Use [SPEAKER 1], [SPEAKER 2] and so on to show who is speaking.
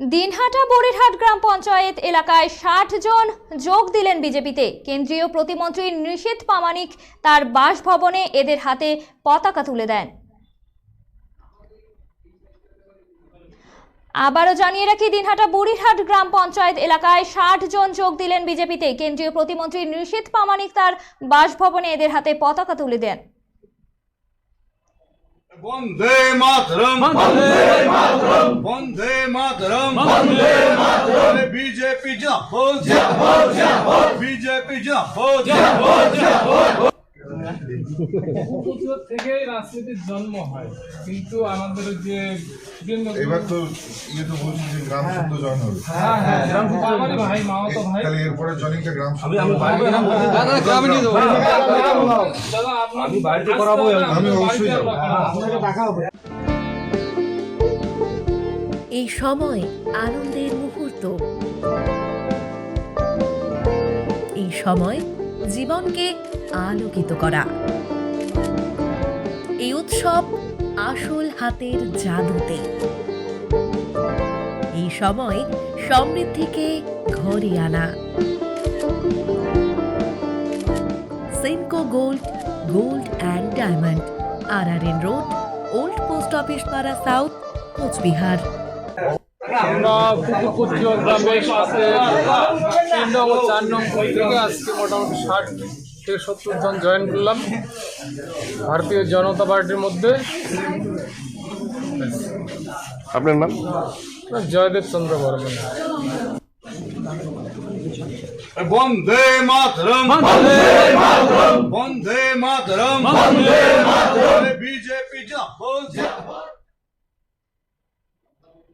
[SPEAKER 1] দিনহাটা বড়িরহাট গ্রাম পঞ্চায়েত এলাকায় ষাট জন যোগ দিলেন বিজেপিতে। কেন্দ্রীয় প্রতিমন্ত্রী নিশীথ প্রামাণিক তার বাসভবনে এদের হাতে পতাকা তুলে দেন। আবারও জানিয়ে রাখি, দিনহাটা বুড়িরহাট গ্রাম পঞ্চায়েত এলাকায় ষাট জন যোগ দিলেন বিজেপিতে। কেন্দ্রীয় প্রতিমন্ত্রী নিশীথ প্রামাণিক তার বাসভবনে এদের হাতে পতাকা তুলে দেন।
[SPEAKER 2] বন্দে মাতরম বন্দে মাতরম বন্দে মাতরম বন্দে মাতরম বিজেপি জিন্দাবাদ জিন্দাবাদ জিন্দাবাদ বিজেপি জিন্দাবাদ জিন্দাবাদ জিন্দাবাদ
[SPEAKER 3] পুজো রাজনীতির জন্ম হয় কিন্তু আমাদের যে
[SPEAKER 4] এবার তো ইয়ে তো বলছি গ্রাম শুদ্ধ জয়েন হবে
[SPEAKER 3] হ্যাঁ হ্যাঁ আমারই ভাই মামাতো ভাই
[SPEAKER 4] তাহলে এরপরে জয়েনিংটা গ্রাম শুদ্ধ
[SPEAKER 3] আমি বাড়িতে করাবো
[SPEAKER 4] আমি অবশ্যই যাব।
[SPEAKER 5] এই সময় আনন্দের মুহূর্ত এই সময় জীবনকে আলোকিত করা। এই উৎসব আসল হাতের জাদুতে। এই সময় সমৃদ্ধিকে ঘরে আনা। Senco gold gold and diamond R R N road, old post office পাড়া সাউথ, কোচবিহার।
[SPEAKER 3] আমরা গ্রামের সাথে তিন নং ও চার নং বুথ থেকে আজকে মোটামুটি ষাট থেকে সত্তর জন জয়েন করলাম। ভারতীয় জনতা পার্টির মধ্যে।
[SPEAKER 6] আপনার নাম?
[SPEAKER 3] জয়দেব চন্দ্র বর্মন।
[SPEAKER 2] বন্দে মাতরম। বন্দে মাতরম। বন্দে মাতরম। বন্দে মাতরম। বিজেপি জিন্দাবাদ